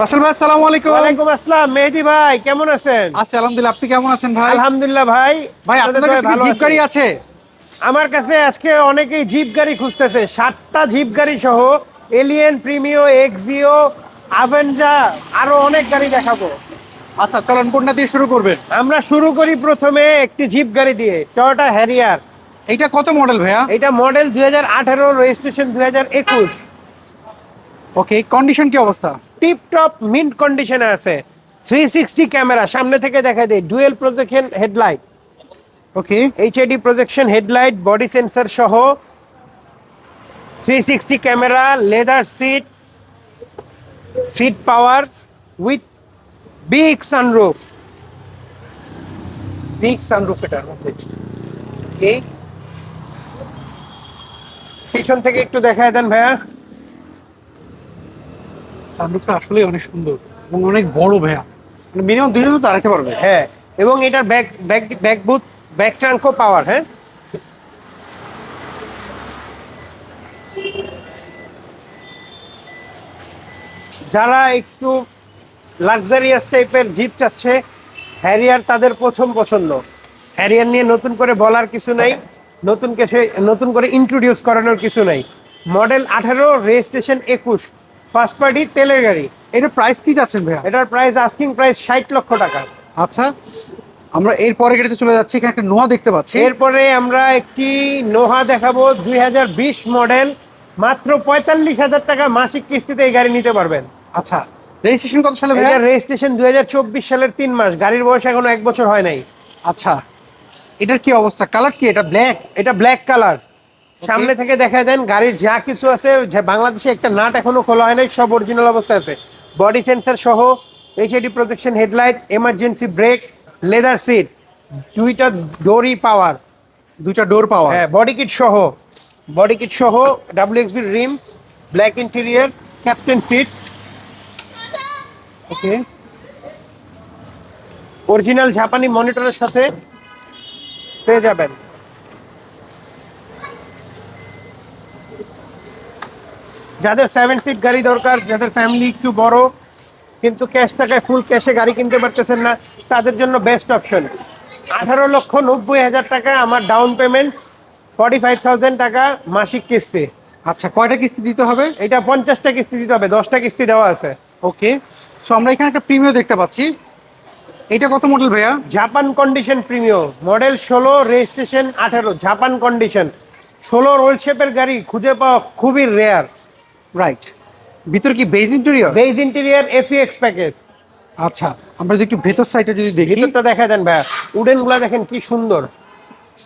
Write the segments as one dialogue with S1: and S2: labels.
S1: রাসেল ভাই আসসালামু আলাইকুম।
S2: ওয়ালাইকুম আসসালাম। মেহেদি ভাই কেমন আছেন?
S1: আছি আলহামদুলিল্লাহ। আপনি কেমন আছেন ভাই?
S2: আলহামদুলিল্লাহ ভাই।
S1: ভাই আপনাদের কাছে কি জিপ গাড়ি আছে?
S2: আমার কাছে আজকে অনেকেই জিপ গাড়ি খুঁজতেছে। সাতটা জিপ গাড়ি সহ এলিয়েন প্রিমিও এক্সিও আভেঞ্জা আরও অনেক গাড়ি দেখাবো।
S1: আচ্ছা চলেন কোনটা দিয়ে শুরু করবেন?
S2: আমরা শুরু করি প্রথমে একটি জিপ গাড়ি দিয়ে টয়োটা হ্যারিয়ার
S1: এটা কত মডেল ভাইয়া?
S2: এটা মডেল দুই হাজার আঠারো রেজিস্ট্রেশন দুই হাজার একুশ।
S1: ওকে কন্ডিশন কি অবস্থা?
S2: টিপ টপ মিন্ট কন্ডিশনে আছে। থ্রি সিক্সটি ক্যামেরা সামনে থেকে দেখা দেয় dual projection headlight
S1: okay
S2: HID projection headlight body sensor সহ। Three sixty camera leather seat seat power with big sunroof
S1: big sunroof এটার মধ্যে।
S2: পিছন থেকে একটু দেখায় দেন ভাইয়া।
S1: সানরুফটা আসলেই অনেক সুন্দর এবং অনেক বড় ভাইয়া। মানে মিনিমাম দুইজন তো দাঁড়াতে পারবে।
S2: হ্যাঁ এবং এটার back back back boot back ট্রাঙ্কও power হ্যাঁ? যারা একটু লাক্সারিয়াস টাইপের জিপ চাচ্ছে হ্যারিয়ার তাদের প্রথম পছন্দ। হ্যারিয়ার নিয়ে নতুন করে বলার কিছু নাই নতুন কিছু নতুন করে ইন্ট্রোডিউস করানোর কিছু নাই। মডেল আঠারো রেজিস্ট্রেশন একুশ। ফার্স্ট পার্টি তেলের গাড়ি।
S1: এটার প্রাইস কি যাচ্ছেন ভাইয়া?
S2: এটার প্রাইস আস্কিং প্রাইস ষাট লক্ষ টাকা।
S1: আচ্ছা আমরা এর পরে গাড়িতে চলে যাচ্ছি এখানে একটা নোয়া দেখতে পাচ্ছি।
S2: এরপরে আমরা একটি নোহা দেখাবো দুই হাজার বিশ মডেল মাত্র পঁয়তাল্লিশ হাজার টাকা মাসিক কিস্তিতে এই গাড়ি নিতে পারবেন।
S1: আচ্ছা রেজিস্ট্রেশন কত সালে
S2: এটা
S1: ভাইয়া
S2: রেজিস্ট্রেশন দু হাজার চব্বিশ সালের তিন মাস গাড়ির বয়স এখনও এক বছর হয় নাই।
S1: আচ্ছা এটার কি অবস্থা? কালার কি? এটা ব্ল্যাক
S2: এটা ব্ল্যাক কালার সামনে থেকে দেখা দেন গাড়ির যা কিছু আছে বাংলাদেশে একটা নাট এখনও খোলা হয় নাই সব অরিজিনাল অবস্থায় আছে। বডি সেন্সার সহ HID protection headlight emergency brake leather seat দুইটা ডোরই পাওয়ার
S1: দুইটা ডোর পাওয়ার
S2: হ্যাঁ বডি কিট সহ। বডি কিট সহ W WXB rim black interior captain seat
S1: okay
S2: original জাপানি মনিটরের সাথে পেয়ে যাবেন। যাদের সেভেন সিট গাড়ি দরকার যাদের ফ্যামিলি একটু বড় কিন্তু ক্যাশ টাকায় ফুল ক্যাশে গাড়ি কিনতে পারতেছেন না তাদের জন্য বেস্ট অপশন আঠারো লক্ষ নব্বই হাজার টাকা আমার down payment forty five thousand টাকা মাসিক কিস্তি।
S1: আচ্ছা কয়টা কিস্তি দিতে হবে?
S2: এটা পঞ্চাশটা কিস্তি দিতে হবে দশটা কিস্তি দেওয়া আছে।
S1: ওকে সো আমরা এখানে একটা প্রিমিয়াম দেখতে পাচ্ছি। এটা কত মডেল ভাইয়া?
S2: জাপান কন্ডিশন প্রিমিও মডেল ষোলো রেজিস্ট্রেশন আঠেরো জাপান কন্ডিশন ষোলো রোল শেপের গাড়ি খুঁজে পাওয়া খুবই রেয়ার
S1: রাইট ভিতর কি beige interior
S2: beige interior FX package
S1: আচ্ছা আমরা যদি একটু ভেতর সাইডে যদি দেখি।
S2: ভিতরটা দেখা দেন ভাইয়া। উডেনগুলো দেখেন কি সুন্দর।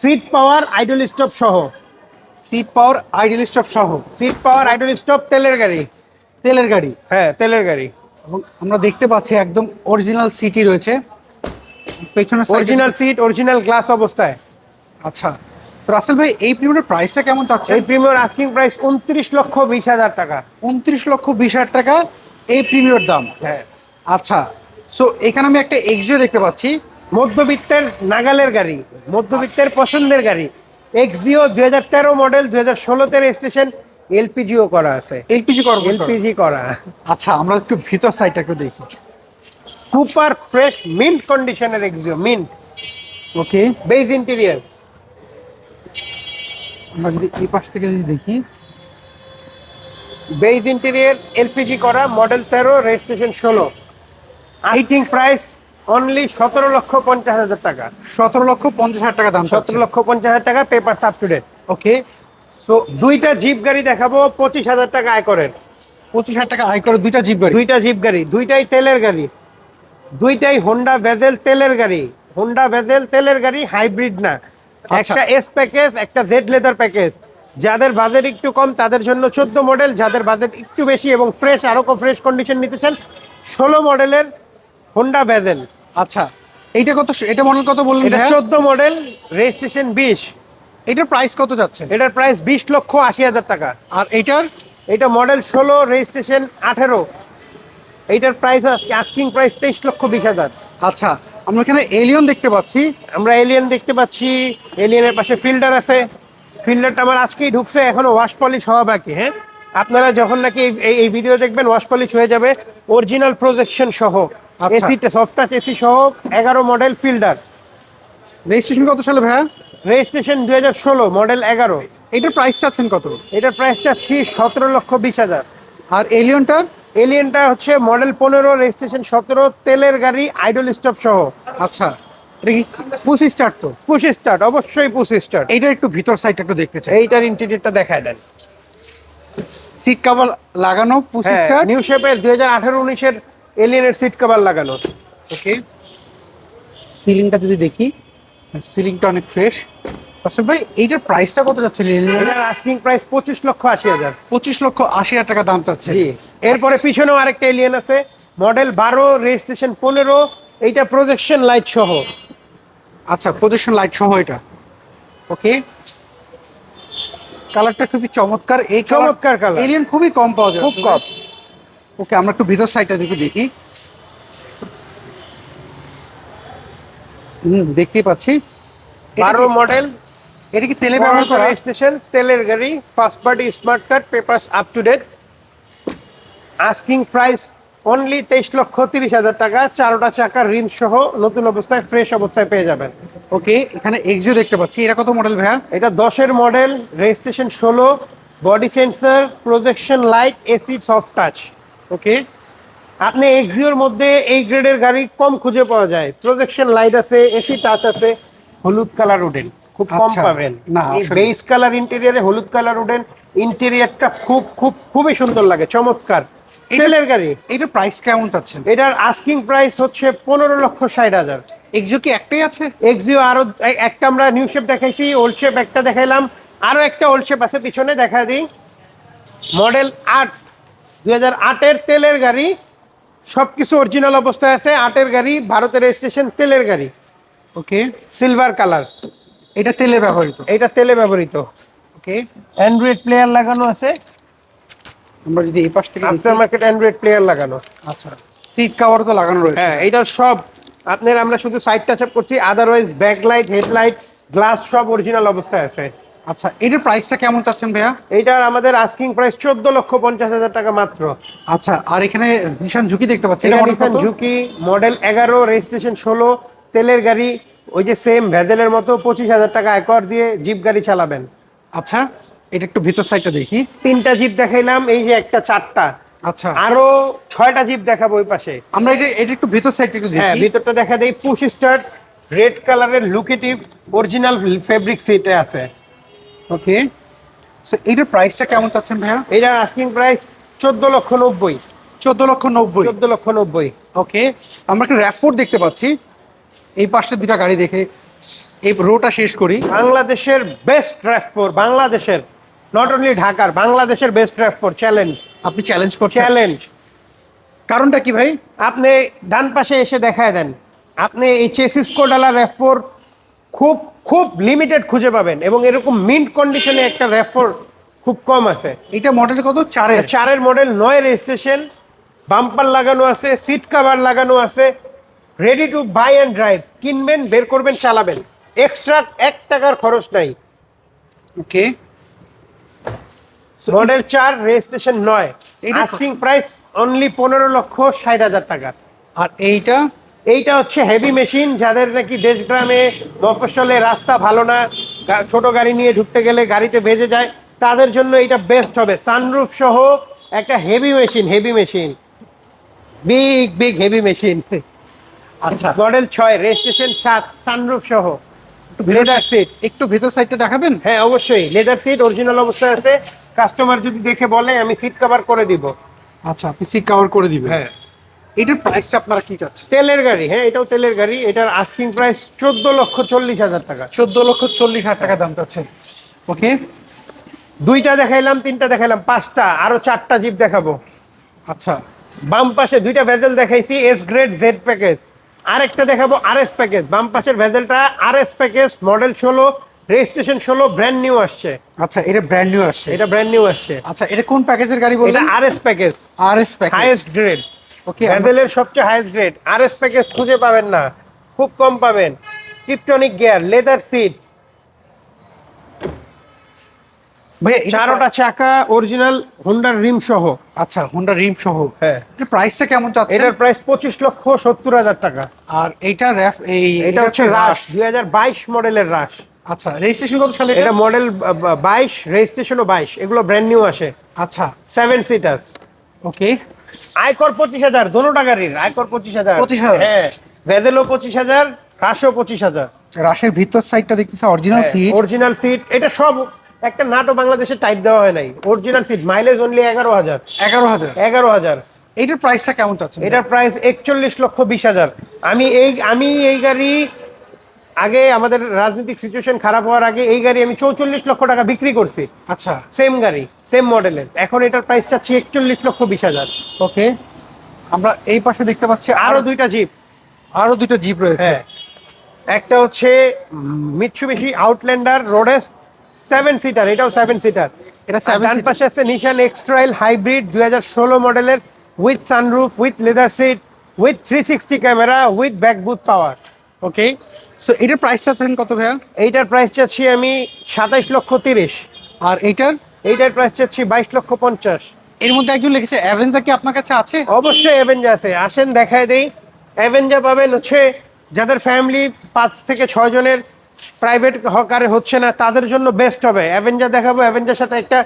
S2: সিট পাওয়ার আইডল স্টপ সহ।
S1: সিট পাওয়ার আইডল স্টপ সহ।
S2: সিট পাওয়ার আইডল স্টপ তেলের গাড়ি।
S1: তেলের গাড়ি।
S2: হ্যাঁ তেলের গাড়ি।
S1: এবং আমরা দেখতে পাচ্ছি একদম অরিজিনাল সিটি রয়েছে। পেছনের
S2: অরিজিনাল সিট অরিজিনাল গ্লাস অবস্থায়।
S1: আচ্ছা। রাসেল ভাই এই প্রিমিয়ামের প্রাইসটা কেমন চাচ্ছে
S2: এই প্রিমিয়র আস্কিং প্রাইস উনত্রিশ লক্ষ বিশ হাজার টাকা।
S1: উনত্রিশ লক্ষ বিশ হাজার টাকা এই প্রিমিয়ার দাম?
S2: হ্যাঁ।
S1: আচ্ছা সো এখানে আমি একটা এক্সিও দেখতে পাচ্ছি।
S2: মধ্যবিত্তের নাগালের গাড়ি মধ্যবিত্তের পছন্দের গাড়ি। এক্সিও দুই হাজার তেরো মডেল দুই হাজার ষোলোতে রেজিস্ট্রেশন এলপিজিও করা আছে।
S1: এলপিজি করব
S2: এলপিজি করা।
S1: আচ্ছা আমরা একটু ভিতর সাইডটা একটু দেখি।
S2: সুপার ফ্রেশ মিন্ট কন্ডিশনের Axio mint
S1: okay
S2: beige interior
S1: আমরা যদি এই পাশ থেকে যদি দেখি
S2: বেজ ইন্টেরিয়ার এলপিজি করা মডেল তেরো রেজিস্ট্রেশন ষোলো। আইটিং প্রাইস অনলি সতেরো লক্ষ পঞ্চাশ হাজার টাকা।
S1: সতেরো লক্ষ পঞ্চাশ হাজার টাকা দাম
S2: সতেরো লক্ষ পঞ্চাশ হাজার টাকা paper up to date
S1: okay so
S2: দুইটা জিপ গাড়ি দেখাবো পঁচিশ হাজার টাকা আয় করেন।
S1: পঁচিশ হাজার টাকা আয় করে দুইটা জিপ গাড়ি?
S2: দুইটা জিপ গাড়ি দুইটাই তেলের গাড়ি। দুইটাই হোন্ডা ভেজেল তেলের গাড়ি। হোন্ডা ভেজেল তেলের গাড়ি হাইব্রিড না। একটা এস প্যাকেজ একটা জেড লেদার প্যাকেজ যাদের বাজেট একটু কম তাদের জন্য চোদ্দ মডেল যাদের বাজেট একটু বেশি এবং ফ্রেশ আরও ফ্রেশ কন্ডিশন নিতে চান ষোলো মডেলের হোন্ডা ভেজেল
S1: আচ্ছা এইটা কত এটা মডেল কত বললেন
S2: এটা চোদ্দ মডেল রেজিস্ট্রেশন বিশ।
S1: এটার প্রাইস কত যাচ্ছে?
S2: এটার প্রাইস বিশ লক্ষ আশি হাজার টাকা।
S1: আর এটার
S2: এটা মডেল ষোলো রেজিস্ট্রেশন আঠেরো। এইটার প্রাইস আস্কিং প্রাইস তেইশ লক্ষ বিশ হাজার।
S1: আচ্ছা আমরা এখানে এলিয়ন দেখতে পাচ্ছি।
S2: আমরা এলিয়েন দেখতে পাচ্ছি। এলিয়েনের পাশে ফিল্টার আছে। ফিল্টারটা আমার আজকেই ঢুকছে এখনও ওয়াশ পলিশ হওয়া বাকি হ্যাঁ? আপনারা যখন নাকি এই- এই ভিডিও দেখবেন ওয়াশ পলিশ হয়ে যাবে। অরিজিনাল প্রজেকশন সহ। এসিটা সফট টাচ এসি সহ এগারো মডেল ফিল্ডার
S1: রেজিস্ট্রেশন কত সালে ভাইয়া?
S2: রেজিস্ট্রেশন দুই হাজার ষোলো মডেল এগারো।
S1: এটার প্রাইস চাচ্ছেন কত?
S2: এটার প্রাইস চাচ্ছি সতেরো লক্ষ বিশ হাজার।
S1: আর এলিয়নটার
S2: এলিয়েনটা হচ্ছে মডেল পনেরো রেজিস্ট্রেশন সতেরো তেলের গাড়ি আইডল স্টপ সহ।
S1: আচ্ছা। পুসি স্টার্ট তো?
S2: পুশ স্টার্ট অবশ্যই পুশ স্টার্ট
S1: এইটার একটু ভিতর সাইডটা একটু দেখতে চাই।
S2: এইটার ইন্টেরিয়রটা দেখায় দেন।
S1: সিট কভার লাগানো
S2: হ্যাঁ
S1: স্টার্ট
S2: নিউ শেপের দুই হাজার আঠারো উনিশের এলিয়েনের সিট কভার লাগানো।
S1: ওকে সিলিংটা যদি দেখি সিলিংটা অনেক ফ্রেশ আসলে ভাই এইটার প্রাইসটা কত যাচ্ছে
S2: এটার আস্কিং প্রাইস পঁচিশ লক্ষ আশি হাজার।
S1: পঁচিশ লক্ষ আশি হাজার টাকা দাম চাচ্ছে।
S2: জি। এরপরে পিছনেও আরেকটা এলিয়েন আছে। মডেল বারো রেজিস্ট্রেশন পনেরো এইটা প্রজেকশন লাইট সহ।
S1: আচ্ছা পজিশন লাইট সহ এটা। ওকে কালারটা খুবই চমৎকার। এই
S2: চমৎকার colour।
S1: এলিয়ন খুবই কম পাওয়া যায়
S2: খুব কম।
S1: ওকে আমরা একটু ভিতর সাইডটা দেখে দেখি। হুম দেখতেই পাচ্ছি।
S2: বারো মডেল
S1: এটা কি তেলে ব্যবহার করা?
S2: রেজিস্ট্রেশন তেলের গাড়ি first party smart card papers up to date asking price only তেইশ লক্ষ তিরিশ হাজার টাকা। চারোটা চাকার রিম সহ নতুন অবস্থায় ফ্রেশ অবস্থায় পেয়ে যাবেন।
S1: ওকে এখানে এক্সিও দেখতে পাচ্ছি। এটা কত মডেল ভাইয়া?
S2: এটা দশের মডেল রেজিস্ট্রেশন ষোলো body sensor projection light AC soft touch
S1: okay
S2: আপনি এক্সিওর মধ্যে এই গ্রেডের গাড়ি কম খুঁজে পাওয়া যায়। প্রজেকশন লাইট আছে এসি টাচ আছে হলুদ কালার উডেন খুব কম
S1: আচ্ছা,
S2: পাবেন।
S1: না,
S2: বেস কালার ইন্টেরিয়ারে হলুদ কালার উডেন ইন্টেরিয়ারটা খুব খুব খুবই সুন্দর লাগে চমৎকার।
S1: এটা-
S2: তেলের গাড়ি।
S1: এটার প্রাইস কেমন চাচ্ছেন?
S2: এটার আস্কিং প্রাইস হচ্ছে পনেরো লক্ষ ষাট হাজার।
S1: এক্সিও কি একটাই আছে?
S2: এক্সিও আরও একটা আমরা নিউ শেপ দেখাইছি ওল্ড শেপ একটা দেখাইলাম। আরও একটা ওল্ড শেপ আছে পিছনে দেখা দিই। মডেল আট। দুই হাজার আটের তেলের গাড়ি। সব কিছু অরিজিনাল অবস্থায় আছে আটের গাড়ি ভারতের রেজিস্ট্রেশন তেলের গাড়ি।
S1: ওকে
S2: সিলভার কালার
S1: এটা তেলে ব্যবহৃত।
S2: এটা তেলে ব্যবহৃত।
S1: ওকে
S2: অ্যান্ড্রয়েড প্লেয়ার লাগানো আছে।
S1: আমরা যদি এই পাশ থেকে
S2: আফটার মার্কেট অ্যান্ড্রয়েড প্লেয়ার লাগানো।
S1: আচ্ছা সিট কভার তো লাগানো রয়েছে।
S2: হ্যাঁ এইটার সব আপনার আমরা শুধু সাইড টাচ আপ করছি আদারওয়াইজ ব্যাকলাইট হেডলাইট গ্লাস সব অরিজিনাল অবস্থায় আছে।
S1: আচ্ছা এটার প্রাইসটা কেমন চাচ্ছেন ভাইয়া?
S2: এইটার আমাদের আস্কিং প্রাইস চোদ্দ লক্ষ পঞ্চাশ হাজার টাকা মাত্র।
S1: আচ্ছা আর এখানে নিশান ঝুঁকি দেখতে পাচ্ছি।
S2: এটা
S1: এটা মডেল
S2: ঝুঁকি মডেল এগারো রেজিস্ট্রেশন ষোলো তেলের গাড়ি ওই যে সেম ভেজেলের মতো পঁচিশ হাজার টাকা একর দিয়ে জিপ গাড়ি চালাবেন।
S1: আচ্ছা এটা একটু ভিতর সাইডটা দেখি।
S2: তিনটা জিপ দেখাইলাম এই যে একটা চারটা।
S1: আচ্ছা।
S2: আরও ছয়টা জিপ দেখাবো ওই পাশে।
S1: আমরা এটা এটা একটু ভিতর সাইডটা একটু
S2: হ্যাঁ ভিতরটা দেখা দেয় পুশ স্টার্ট রেড কালারের লুকেটিভ অরিজিনাল ফেব্রিক সিটে আছে।
S1: ওকে সো এটার প্রাইসটা কেমন চাচ্ছেন ভাইয়া?
S2: এটার আস্কিং প্রাইস চোদ্দ লক্ষ নব্বই।
S1: চোদ্দ লক্ষ নব্বই।
S2: চোদ্দ লক্ষ নব্বই।
S1: ওকে আমরা একটা র্যাফোর্ড দেখতে পাচ্ছি। এই পাশে দুটা গাড়ি দেখে এই রোটা শেষ করি।
S2: বাংলাদেশের বেস্ট ড্রাইভ ফোর বাংলাদেশের নট অনলি ঢাকার বাংলাদেশের বেস্ট ড্রাইভ ফোর চ্যালেঞ্জ
S1: আপনি চ্যালেঞ্জ করছেন।
S2: চ্যালেঞ্জ
S1: কারণটা কি ভাই?
S2: আপনি ডান পাশে এসে দেখায় দেন। আপনি এই চেসিস কোডালা র্যাফোর খুব খুব লিমিটেড খুঁজে পাবেন এবং এরকম মিন্ট কন্ডিশনে একটা র্যাফোর খুব কম আছে।
S1: এটা মডেল কত? চারের।
S2: চারের মডেল নয় রেজিস্ট্রেশন বাম্পার লাগানো আছে সিট কভার লাগানো আছে ready to buy and drive কিনবেন বের করবেন চালাবেন। এক্সট্রা এক টাকার খরচ নাই।
S1: ওকে
S2: মডেল চার রেজিস্ট্রেশন নয়। আস্কিং প্রাইস অনলি পনেরো লক্ষ ষাট হাজার টাকা।
S1: আর এইটা?
S2: এইটা হচ্ছে হেভি মেশিন যাদের নাকি দেশ গ্রামে মফস্বলে রাস্তা ভালো না ছোট গাড়ি নিয়ে ঢুকতে গেলে গাড়িতে ভেজে যায় তাদের জন্য এটা বেস্ট হবে। সানরুফ সহ একটা heavy machine heavy machine big big heavy machine
S1: আচ্ছা।
S2: মডেল ছয় রেজিস্ট্রেশন সাত সানরুফ সহ। লেদার সিট
S1: একটু ভিতর সাইডটা দেখাবেন?
S2: হ্যাঁ অবশ্যই। লেদার সিট অরিজিনাল অবস্থায় আছে। কাস্টমার যদি দেখে বলে আমি সিট কভার করে দিব।
S1: আচ্ছা আপনি সিট কভার করে দিবেন।
S2: হ্যাঁ।
S1: এটার প্রাইসটা আপনারা কি চাচ্ছেন?
S2: তেলের গাড়ি হ্যাঁ এটাও তেলের গাড়ি। এটার আস্কিং প্রাইস চোদ্দ লক্ষ চল্লিশ হাজার টাকা।
S1: চোদ্দ লক্ষ চল্লিশ হাজার টাকা দাম চাচ্ছেন। ওকে
S2: দুইটা দেখাইলাম তিনটা দেখাইলাম পাঁচটা আরও চারটা জিপ দেখাবো।
S1: আচ্ছা।
S2: বাম পাশে দুইটা ভেজেল দেখাইছি এস গ্রেড জেড প্যাকেজ আরেকটা দেখাবো আর এস প্যাকেজ বাম পাশের ভেজেলটা আর এস প্যাকেজ মডেল ষোলো রেজিস্ট্রেশন ষোলো ব্র্যান্ড নিউ আসছে।
S1: আচ্ছা এটা ব্র্যান্ড নিউ আসছে।
S2: এটা ব্র্যান্ড নিউ আসছে।
S1: আচ্ছা এটা কোন প্যাকেজের গাড়ি
S2: এটা
S1: বললেন
S2: R S package
S1: R S package
S2: highest grade
S1: okay
S2: ভেজেলের সবচেয়ে highest grade R S package খুঁজে পাবেন না। খুব কম পাবেন। টিপটনিক গিয়ার লেদার সিট চারোটা চাকা অরিজিনাল হোন্ডার রিম সহ।
S1: আচ্ছা হোন্ডা রিম সহ
S2: হ্যাঁ।
S1: প্রাইসটা কেমন চাচ্ছেন?
S2: এটার প্রাইস পঁচিশ লক্ষ সত্তর হাজার টাকা।
S1: আর এইটা র্যাফ এই
S2: এটা হচ্ছে রাশ দুই হাজার বাইশ মডেলের রাশ
S1: আচ্ছা রেজিস্ট্রেশন কত সালে
S2: এটা মডেল বাইশ রেজিস্ট্রেশনও বাইশ। এগুলো ব্র্যান্ড নিউ আসে।
S1: আচ্ছা।
S2: সেভেন সিটার
S1: ওকে
S2: আয়কর পঁচিশ হাজার দোনোটা গাড়ির। আয়কর পঁচিশ হাজার।
S1: 25,000
S2: হ্যাঁ। ভেদেলও পঁচিশ হাজার রাশও পঁচিশ হাজার।
S1: রাশের ভিতর সাইডটা দেখতেছে অরিজিনাল সিট
S2: অরিজিনাল সিট এটা সব একটা নাটো বাংলাদেশে টাইপ দেওয়া হয় নাই। অরিজিনাল সিট মাইলেজ অনলি এগারো হাজার।
S1: এগারো হাজার?
S2: এগারো হাজার।
S1: এইটার প্রাইসটা কেমন চাচ্ছেন?
S2: এটার প্রাইস একচল্লিশ লক্ষ বিশ হাজার। আমি এই আমি এই গাড়ি আগে আমাদের রাজনৈতিক সিচুয়েশন খারাপ হওয়ার আগে এই গাড়ি আমি চৌচল্লিশ লক্ষ টাকা বিক্রি করছি।
S1: আচ্ছা।
S2: সেম গাড়ি সেম মডেলের এখন এটার প্রাইস চাচ্ছি একচল্লিশ লক্ষ বিশ হাজার।
S1: ওকে আমরা এই পাশে দেখতে পাচ্ছি আরও
S2: দুইটা জিপ
S1: আরও দুটো জিপ রয়েছে।
S2: হ্যাঁ। একটা হচ্ছে মিৎসুবিশি আউটল্যান্ডার রোডেস সেভেন সিটার এটাও সেভেন সিটার
S1: এটা
S2: ডান পাশে আছে নিশান এক্সট্রাইল হাইব্রিড দুই হাজার ষোলো মডেলের with sunroof with leather seat with three sixty camera with back boot power
S1: okay so এটার প্রাইস চাচ্ছেন কত ভাইয়া?
S2: এইটার প্রাইস চাচ্ছি আমি সাতাইশ লক্ষ তিরিশ।
S1: আর এইটার?
S2: এইটার প্রাইস চাচ্ছি বাইশ লক্ষ পঞ্চাশ।
S1: এর মধ্যে একজন লিখেছে অ্যাভেঞ্জার কি আপনার কাছে আছে?
S2: অবশ্যই অ্যাভেঞ্জা আছে। আসেন দেখায় দেই। অ্যাভেঞ্জা পাবেন হচ্ছে যাদের ফ্যামিলি পাঁচ থেকে ছয় জনের প্রাইভেট কারে হচ্ছে না তাদের জন্য বেস্ট হবে। অ্যাভেঞ্জার দেখাবো অ্যাভেঞ্জার সাথে একটা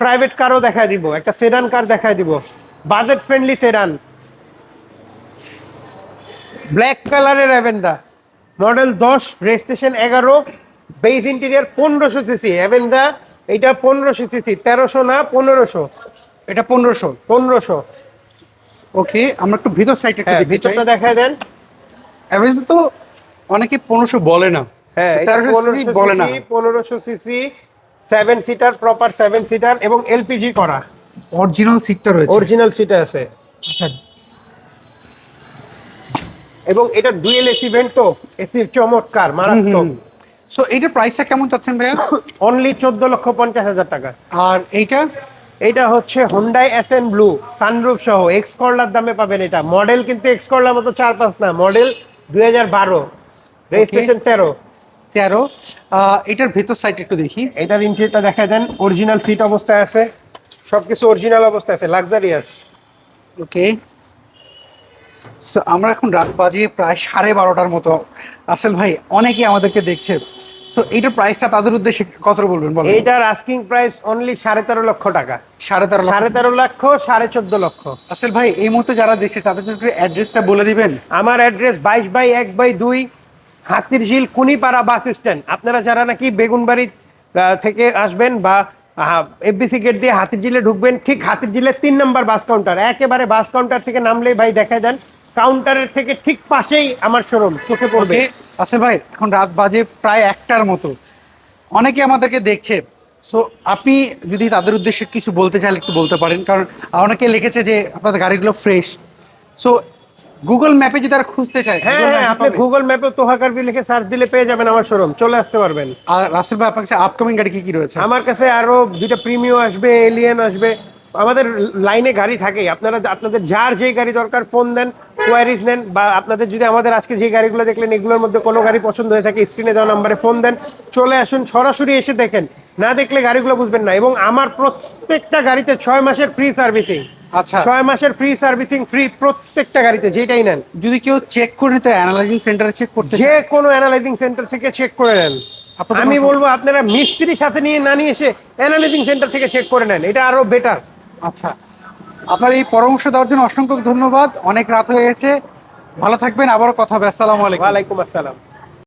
S2: প্রাইভেট কারও দেখায় দিব একটা সেডান কার দেখায় দিব। বাজেট ফ্রেন্ডলি সেডান ব্ল্যাক কালারের অ্যাভেঞ্জা মডেল দশ রেজিস্ট্রেশন এগারো বেস ইন্টেরিয়ার পনেরোশো সিসি অ্যাভেঞ্জা এটা পনেরোশো সিসি তেরোশো না পনেরোশো?
S1: এটা পনেরোশো
S2: পনেরোশো।
S1: ওকে আমরা একটু ভিতর সাইড একটু
S2: হ্যাঁ ভিতরটা দেখায় দেন।
S1: অ্যাভেঞ্জার তো অনেকে পনেরোশো বলে না।
S2: হ্যাঁ পনেরোশো CC seven seater proper seven seater এবং এলপিজি করা।
S1: অরিজিনাল সিটটা রয়েছে।
S2: অরিজিনাল সিটে আছে।
S1: আচ্ছা।
S2: এবং এটা ডুয়েল এসি ভেন্ট তো এসির চমৎকার মারাত্মক।
S1: সো এইটার প্রাইসটা কেমন চাচ্ছেন ভাইয়া?
S2: অনলি চোদ্দ লক্ষ পঞ্চাশ হাজার টাকা।
S1: আর এইটা?
S2: এটা হচ্ছে Hyundai S N blue sunroof সহ। এক্স করলার দামে পাবেন এটা। মডেল কিন্তু এক্স করলার মতো চার পাঁচ না। মডেল দুই হাজার বারো। রেজিস্ট্রেশন তেরো।
S1: তেরো। এটার ভেতর সাইড একটু দেখি।
S2: এটার ইন্টেরিয়রটা দেখা দেন অরিজিনাল সিট অবস্থায় আছে সবকিছু অরিজিনাল অবস্থায় আছে লাক্সারিয়াস
S1: ওকে সো আমরা এখন রাত বাজে প্রায় সাড়ে বারোটার মতো। আসল ভাই অনেকে আমাদেরকে দেখছে। সো এইটার প্রাইসটা তাদের উদ্দেশ্যে কত বলবেন বলেন?
S2: এইটার আস্কিং প্রাইস অনলি সাড়ে তেরো লক্ষ টাকা।
S1: সাড়ে তেরো
S2: সাড়ে তেরো লক্ষ সাড়ে চোদ্দ লক্ষ।
S1: আসল ভাই এই মুহূর্তে যারা দেখছে তাদের জন্য অ্যাড্রেসটা বলে দিবেন?
S2: আমার অ্যাড্রেস বাইশ বাই এক বাই দুই হাতির ঝিল কুনিপাড়া বাস স্ট্যান্ড। আপনারা যারা নাকি বেগুনবাড়ি থেকে আসবেন বা এফবিসি গেট দিয়ে হাতির ঝিলে ঢুকবেন, ঠিক হাতির ঝিলের তিন নম্বর বাস কাউন্টার একেবারে বাস কাউন্টার থেকে নামলেই ভাই দেখা যান কাউন্টারের থেকে ঠিক পাশেই আমার শোরুম চোখে পড়বে।
S1: ওকে আসল ভাই, এখন রাত বাজে প্রায় একটার মতো। অনেকে আমাদেরকে দেখছে। সো আপনি যদি তাদের উদ্দেশ্যে কিছু বলতে চাইলে একটু বলতে পারেন। কারণ অনেকে লিখেছে যে, আপনাদের গাড়িগুলো ফ্রেশ সো গুগল ম্যাপে যদি তারা খুঁজতে চায়
S2: হ্যাঁ হ্যাঁ আপনি গুগল ম্যাপে তোহাকারবি লিখে সার্চ দিলে পেয়ে যাবেন আমার শোরুম চলে আসতে পারবেন।
S1: আর রাসেল ভাই আপনার কাছে আপকামিং গাড়ি কি কি রয়েছে?
S2: আমার কাছে আরও দুইটা প্রিমিও আসবে এলিয়েন আসবে। আমাদের লাইনে গাড়ি থাকে আপনারা আপনাদের যার যেই গাড়ি দরকার ফোন দেন কোয়ারিজ নেন বা আপনাদের যদি আমাদের আজকে যে গাড়িগুলো দেখলেন এগুলোর মধ্যে কোনো গাড়ি পছন্দ হয়ে থাকে স্ক্রিনে দেওয়া নাম্বারে ফোন দেন চলে আসুন সরাসরি এসে দেখেন। না দেখলে গাড়িগুলো বুঝবেন না এবং আমার প্রত্যেকটা গাড়িতে ছয় মাসের ফ্রি সার্ভিসিং
S1: আচ্ছা।
S2: ছয় মাসের ফ্রি সার্ভিসিং ফ্রি প্রত্যেকটা গাড়িতে যেটাই নেন।
S1: যদি কেউ চেক করে নিতে অ্যানালাইজিং সেন্টারে চেক করতে
S2: যে কোনো অ্যানালাইজিং সেন্টার থেকে চেক করে নেন। আমি বলব আপনারা মিস্ত্রি সাথে নিয়ে না নিয়ে এসে অ্যানালাইজিং সেন্টার থেকে চেক করে নেন। এটা আরও বেটার
S1: আচ্ছা। আপনার এই পরামর্শ দেওয়ার জন্য অসংখ্য ধন্যবাদ। অনেক রাত হয়ে গেছে। ভালো থাকবেন। আবারও কথা হবে। আসসালামু আলাইকুম।
S2: ওয়ালাইকুম আসসালাম।